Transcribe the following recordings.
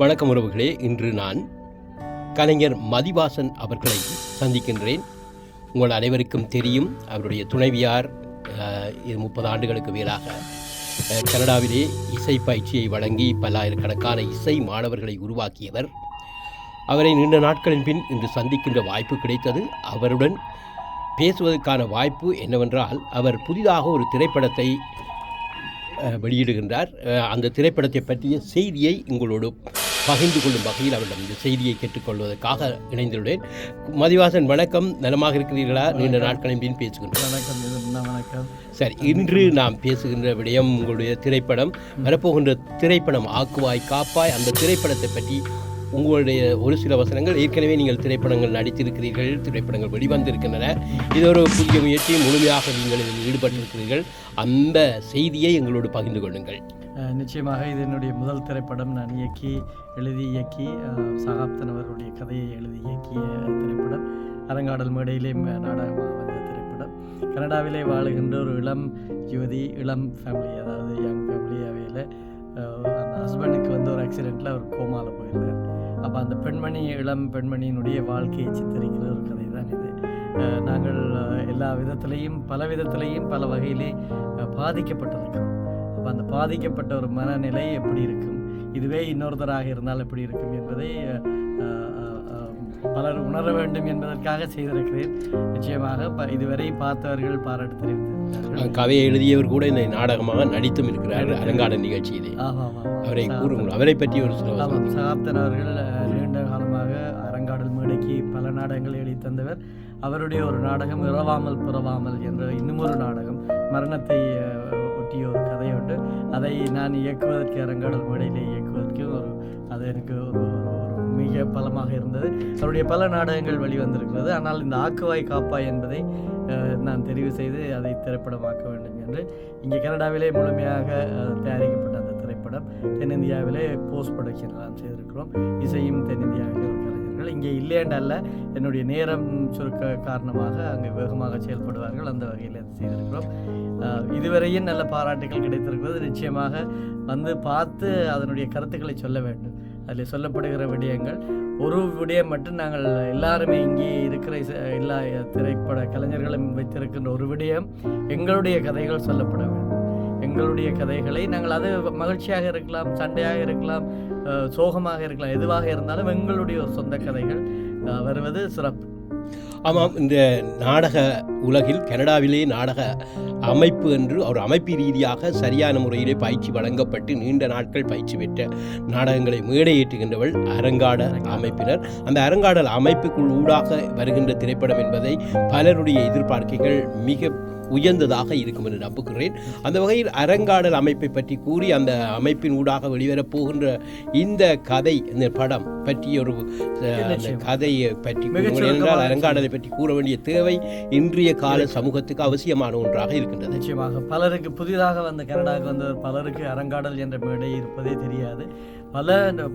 வணக்கம் உறவுகளே இன்று நான் கலைஞர் மதிவாசன் அவர்களை சந்திக்கின்றேன். உங்கள் அனைவருக்கும் தெரியும் அவருடைய துணைவியார் இது முப்பது ஆண்டுகளுக்கு மேலாக கனடாவிலே இசை பயிற்சியை வழங்கி பல்லாயிரக்கணக்கான இசை மாணவர்களை உருவாக்கியவர். அவரை நீண்ட நாட்களின் பின் இன்று சந்திக்கின்ற வாய்ப்பு கிடைத்தது. அவருடன் பேசுவதற்கான வாய்ப்பு என்னவென்றால் அவர் புதிதாக ஒரு திரைப்படத்தை வெளியிடுகின்றார். அந்த திரைப்படத்தை பற்றிய செய்தியை உங்களோடு பகிர்ந்து கொள்ளும் வகையில் அவரிடம் இந்த செய்தியை கேட்டுக்கொள்வதற்காக இணைந்துள்ளேன். மதிவாசன் வணக்கம். நலமாக இருக்கிறீர்களா? நீண்ட நாட்களின் பின் பேசுகின்றோம். வணக்கம் வணக்கம்? சரி இன்று நாம் பேசுகின்ற விடயம் உங்களுடைய திரைப்படம். வரப்போகின்ற திரைப்படம் ஆக்குவாய் காப்பாய். அந்த திரைப்படத்தை பற்றி உங்களுடைய ஒரு சில வசனங்கள். ஏற்கனவே நீங்கள் திரைப்படங்கள் நடித்திருக்கிறீர்கள் திரைப்படங்கள் வெளிவந்திருக்கின்றன. இது ஒரு புதிய முயற்சி முழுமையாக நீங்கள் இதில் ஈடுபட்டிருக்கிறீர்கள். அந்த செய்தியை எங்களோடு பகிர்ந்து கொள்ளுங்கள். நிச்சயமாக இது என்னுடைய முதல் திரைப்படம். நான் இயக்கி எழுதி இயக்கி சகாப்தன் அவர்களுடைய கதையை எழுதி இயக்கிய திரைப்படம். அரங்காடல் மேடையிலே நாடகமாக வந்த திரைப்படம். கனடாவிலே வாழுகின்ற ஒரு இளம் யுவதி இளம் ஃபேமிலி அதாவது யங் ஃபேமிலி அவையில் அந்த ஹஸ்பண்டுக்கு வந்து ஒரு ஆக்சிடெண்ட்டில் அவர் கோமாவில் போயிருந்தார். அப்போ அந்த பெண்மணி இளம் பெண்மணியினுடைய வாழ்க்கையை சித்தரிக்கிற ஒரு கதை தான் இது நாங்கள் எல்லா விதத்திலையும் பல விதத்திலையும் பல வகையிலே பாதிக்கப்பட்டிருக்கிறோம். அப்போ அந்த பாதிக்கப்பட்ட ஒரு மனநிலை எப்படி இருக்கும்? இதுவே இன்னொருத்தராக இருந்தால் எப்படி இருக்கும் என்பதை பலர் உணர வேண்டும் என்பதற்காக செய்திருக்கிறேன். நிச்சயமாக இதுவரை பார்த்தவர்கள் பாராட்டு தெரிவித்திருக்கிறார்கள் கதையை எழுதியவர் கூட இந்த நாடகமாக நடித்தும் இருக்கிறார். அரங்காட நிகழ்ச்சியிலே. ஆமாம் அவரை கூறுங்கள். அவரை பற்றி ஒரு. ஆமாம். சகாப்தன் அவர்கள் நீண்ட காலமாக அரங்காடல் மேடைக்கு பல நாடகங்களை எழுதி தந்தவர். அவருடைய ஒரு நாடகம் இரவாமல் புறவாமல் என்ற இன்னும் ஒரு நாடகம் மரணத்தை ஒட்டிய ஒரு அதை நான் இயக்குவதற்கு அரங்காடல் மேடையிலே இயக்குவதற்கும் ஒரு அது எனக்கு ஒரு மிக பலமாக இருந்தது. அவருடைய பல நாடகங்கள் வெளிவந்திருக்கிறது. ஆனால் இந்த ஆக்குவாய் காப்பாய் என்பதை நான் தெரிவு செய்து அதை திரைப்படமாக்க வேண்டும் என்று இங்கே கனடாவிலே முழுமையாக தயாரிக்கப்பட்டது. திரைப்படம் தென்னிந்தியாவிலே போஸ்ட் ப்ரொடக்ஷன் செய்திருக்கிறோம். இசையும் தென்னிந்தியாவிலே ஒரு கலைஞர்கள் இங்கே இல்லையண்டல்ல என்னுடைய நேரம் சுருக்க காரணமாக அங்கே வேகமாக செயல்படுவார்கள். அந்த வகையில் செய்திருக்கிறோம். இதுவரையும் நல்ல பாராட்டுகள் கிடைத்திருக்கிறது. நிச்சயமாக வந்து பார்த்து அதனுடைய கருத்துக்களை சொல்ல வேண்டும். அதில் சொல்லப்படுகிற விடயங்கள் ஒரு விடயம் மட்டும் நாங்கள் எல்லாருமே இங்கே இருக்கிற இசை- எல்லா திரைப்பட கலைஞர்களும் வைத்திருக்கின்ற ஒரு விடயம் எங்களுடைய கதைகள் சொல்லப்பட வேண்டும். எங்களுடைய கதைகளை நாங்கள் அது மகிழ்ச்சியாக இருக்கலாம் சண்டையாக இருக்கலாம் சோகமாக இருக்கலாம் எதுவாக இருந்தாலும் எங்களுடைய ஒரு சொந்த கதைகள் வருவது சிறப்பு. ஆமாம் இந்த நாடக உலகில் கனடாவிலே நாடக அமைப்பு என்று ஒரு அமைப்பு ரீதியாக சரியான முறையிலே பயிற்சி வழங்கப்பட்டு நீண்ட நாட்கள் பயிற்சி பெற்ற நாடகங்களை மேடையேற்றுகின்றவள் அரங்காட அமைப்பினர். அந்த அரங்காடல் அமைப்புக்குள் ஊடாக வருகின்ற திரைப்படம் என்பதை பலருடைய எதிர்பார்க்கைகள் மிக உயர்ந்ததாக இருக்கும் என்று நம்புகிறேன். அந்த வகையில் அரங்காடல் அமைப்பை பற்றி கூறி அந்த அமைப்பின் ஊடாக வெளிவரப் போகின்ற இந்த கதை இந்த படம் பற்றிய ஒரு. கதையை பற்றி என்றால் அரங்காடலை பற்றி கூற வேண்டிய தேவை இன்றைய கால சமூகத்துக்கு அவசியமான ஒன்றாக இருக்கின்றது. நிச்சயமாக. பலருக்கு புதிதாக வந்த கனடாவுக்கு வந்த பலருக்கு அரங்காடல் என்ற மேடை இருப்பதே தெரியாது. பல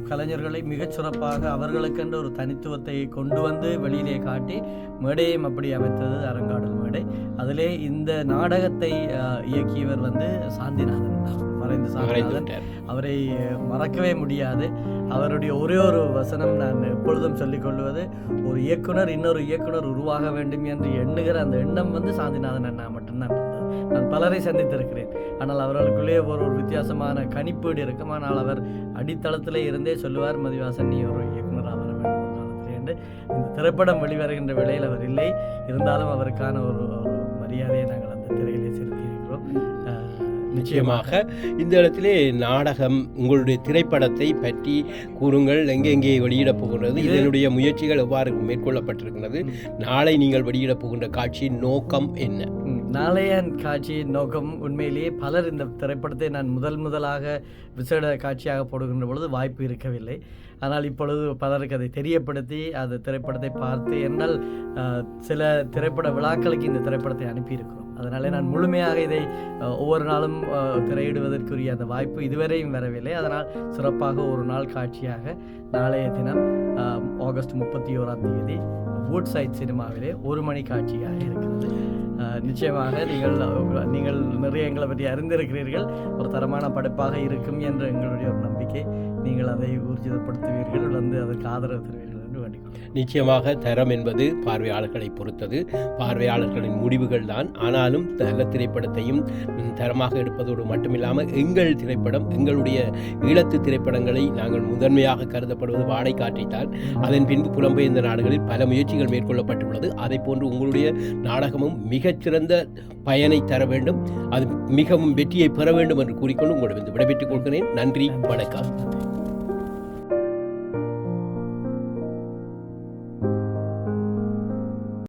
கலைஞர்களை மிகச் சிறப்பாக அவர்களுக்கென்று ஒரு தனித்துவத்தை கொண்டு வந்து வெளியிலே காட்டி மேடையும் அப்படி அமைத்தது அரங்காடல் மேடை. அதிலே இந்த நாடகத்தை அஹ், இயக்கியவர் வந்து சாந்திநாதன். அவர் மறைந்த சாந்திநாதன். அவரை மறக்கவே முடியாது. அவருடைய ஒரே ஒரு வசனம் நான் எப்பொழுதும் சொல்லிக் கொள்வது ஒரு இயக்குனர் இன்னொரு இயக்குனர் உருவாக வேண்டும் என்று எண்ணுகிற அந்த எண்ணம் வந்து சாந்திநாதன் அண்ணா மட்டும்தான் நான் பலரை சந்தித்திருக்கிறேன். ஆனால் அவர்களுக்குள்ளே ஒரு ஒரு வித்தியாசமான கணிப்பீடு இருக்கும். ஆனால் அவர் அடித்தளத்திலே இருந்தே சொல்லுவார் மதிவாசன் நீ ஒரு இயக்குனராக வர வேண்டும் காலத்திலே என்று. இந்த திரைப்படம் வெளிவருகின்ற வேளையில் அவர் இல்லை. இருந்தாலும் அவருக்கான ஒரு மரியாதையை நாங்கள் அந்த திரையிலே செலுத்தியிருக்கிறோம். நிச்சயமாக. இந்த இடத்திலே நாடகம் உங்களுடைய திரைப்படத்தை பற்றி கூறுங்கள். எங்கெங்கே வெளியிடப் போகின்றது இது- இதனுடைய முயற்சிகள் எவ்வாறு மேற்கொள்ளப்பட்டிருக்கிறது நாளை நீங்கள் வெளியிடப் போகின்ற காட்சியின் நோக்கம் என்ன? நாளைய காட்சியின் நோக்கம் உண்மையிலேயே பலர் இந்த திரைப்படத்தை நான் முதல் முதலாக விசேட காட்சியாக போடுகின்ற பொழுது வாய்ப்பு இருக்கவில்லை. ஆனால் இப்பொழுது பலருக்கு அதை தெரியப்படுத்தி அந்த திரைப்படத்தை பார்த்து என்னால் சில திரைப்பட விழாக்களுக்கு இந்த திரைப்படத்தை அனுப்பியிருக்கிறோம். அதனாலே நான் முழுமையாக இதை ஒவ்வொரு நாளும் திரையிடுவதற்குரிய அந்த வாய்ப்பு இதுவரையும் வரவில்லை. அதனால் சிறப்பாக ஒரு நாள் காட்சியாக நாளைய தினம் ஆகஸ்ட் முப்பத்தி ஓராம் தேதி வூட் சைட் சினிமாவிலே ஒரு மணி காட்சியாக இருக்கிறது. நிச்சயமாக நீங்கள் நீங்கள் நிறைய எங்களை பற்றி அறிந்திருக்கிறீர்கள். ஒரு தரமான படைப்பாக இருக்கும் என்ற எங்களுடைய ஒரு நம்பிக்கை. நீங்கள் அதை ஊர்ஜிதப்படுத்துவீர்கள் வந்து அதற்கு ஆதரவு தருவீர்கள். என்று நிச்சயமாக தரம் என்பது பார்வையாளர்களை பொறுத்தது. பார்வையாளர்களின் முடிவுகள் தான். ஆனாலும் நல்ல திரைப்படத்தையும் தரமாக எடுப்பதோடு மட்டுமில்லாமல் எங்கள் திரைப்படம் எங்களுடைய ஈழத்து திரைப்படங்களை நாங்கள் முதன்மையாக கருதப்படுவது வாடை காற்றித்தான் அதன் பின்பு புலம்பெயர்ந்த நாடுகளில் பல முயற்சிகள் மேற்கொள்ளப்பட்டுள்ளது. அதை போன்று உங்களுடைய நாடகமும் மிகச்சிறந்த பயனை தர வேண்டும். அது மிகவும் வெற்றியை பெற வேண்டும் என்று கூறிக்கொண்டு உங்களிடம் விடைபெற்றுக் கொள்கிறேன். நன்றி வணக்கம்.